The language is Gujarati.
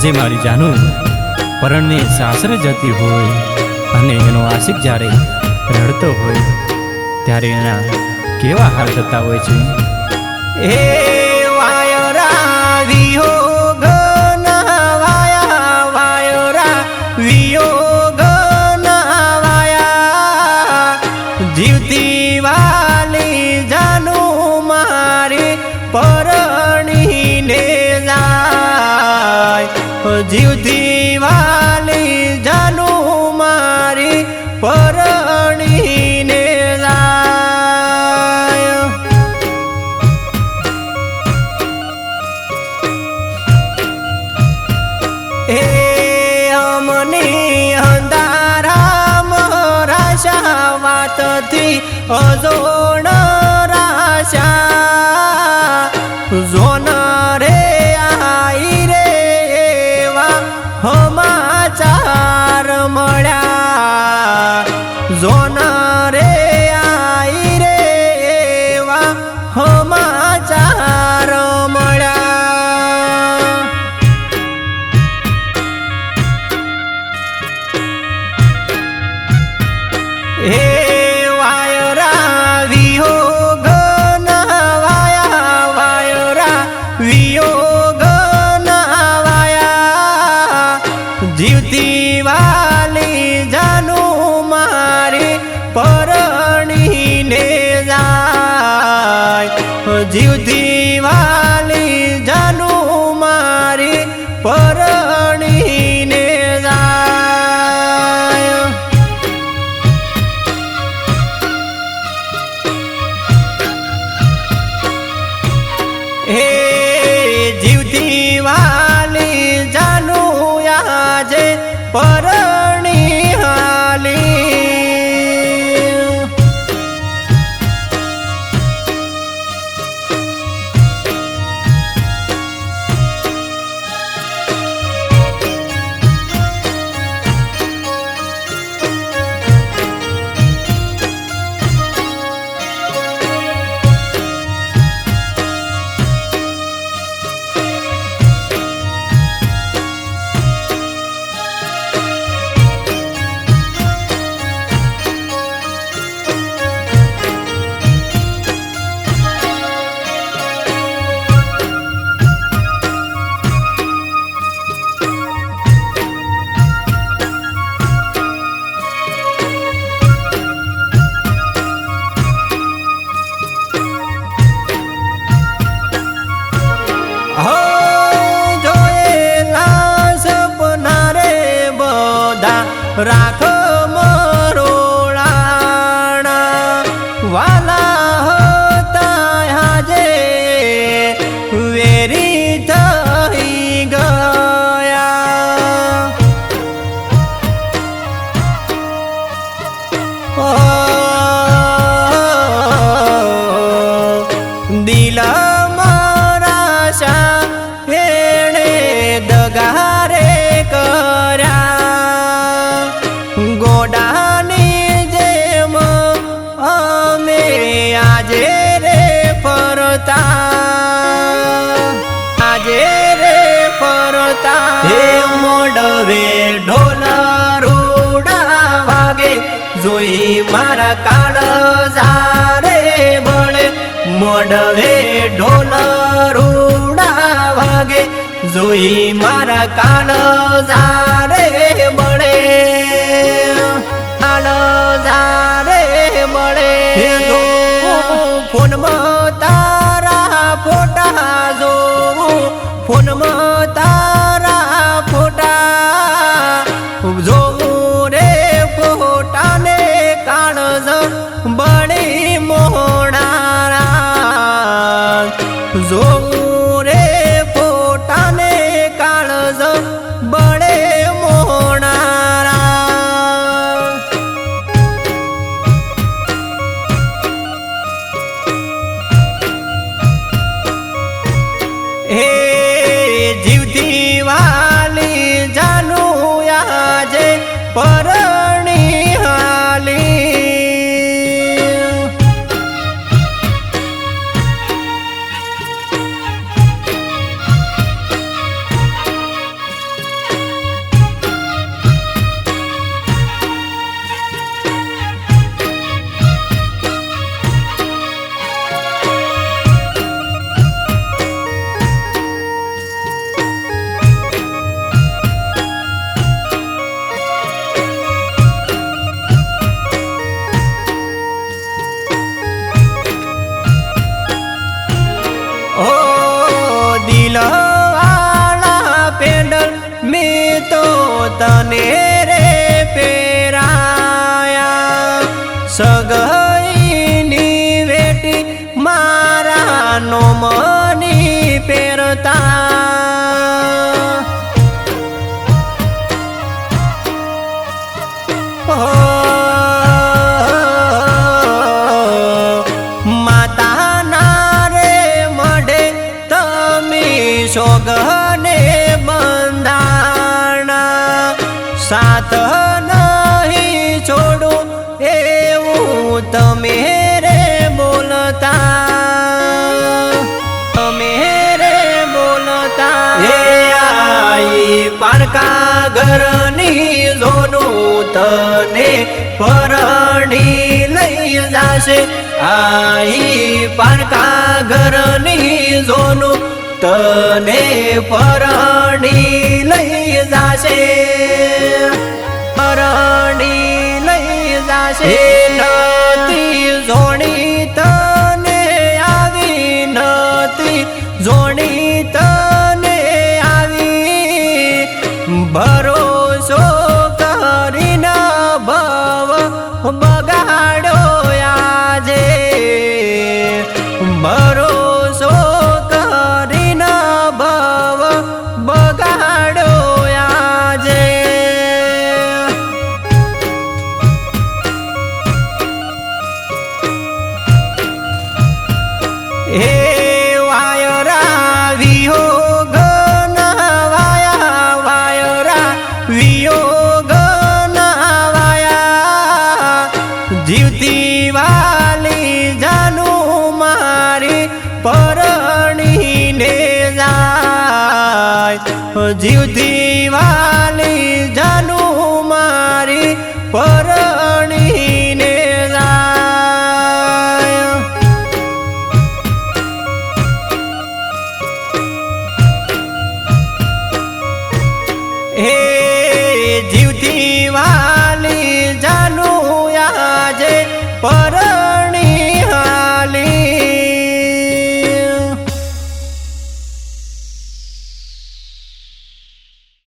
આજે મારી જાનું પરણને સાસરે જતી હોય અને એનો આશિક જ્યારે રડતો હોય, ત્યારે એના કેવા હાલ થતા હોય છે? એ વાયરા વિયોગ વાયા જીવતી વાલી જાનું મારી પરણીને જીવતી વાલી જાનું મારી પરણીને જાય હે અમને અંધારામ રાશા વાતથી અજોણ રાશા. આજે રાખ મરોળાણા વાલા હતા આજે વેરી થઈ ગયા. દિલ જોઈ મારા કાળ જારે બળે મોડવે ઢોલ રૂડા વાગે. જોઈ મારા કાળ જારે બળે કાળ જારે બળે ફોનમાં તારા ફોટા જોવું. ફોનમાં મારા નો મની પેરતા માતાના રે તમે સોગને બંધાણા. સાત નહીં છોડું એવું તમે ઘરની જોનું તને પરણી લઈ જાશે. આઈ પારકા ઘરની જોનું તને પરણી લઈ જાશે. પરણી લઈ જાશે. જીવથી વાલી જાનુ મારી પરણીને હે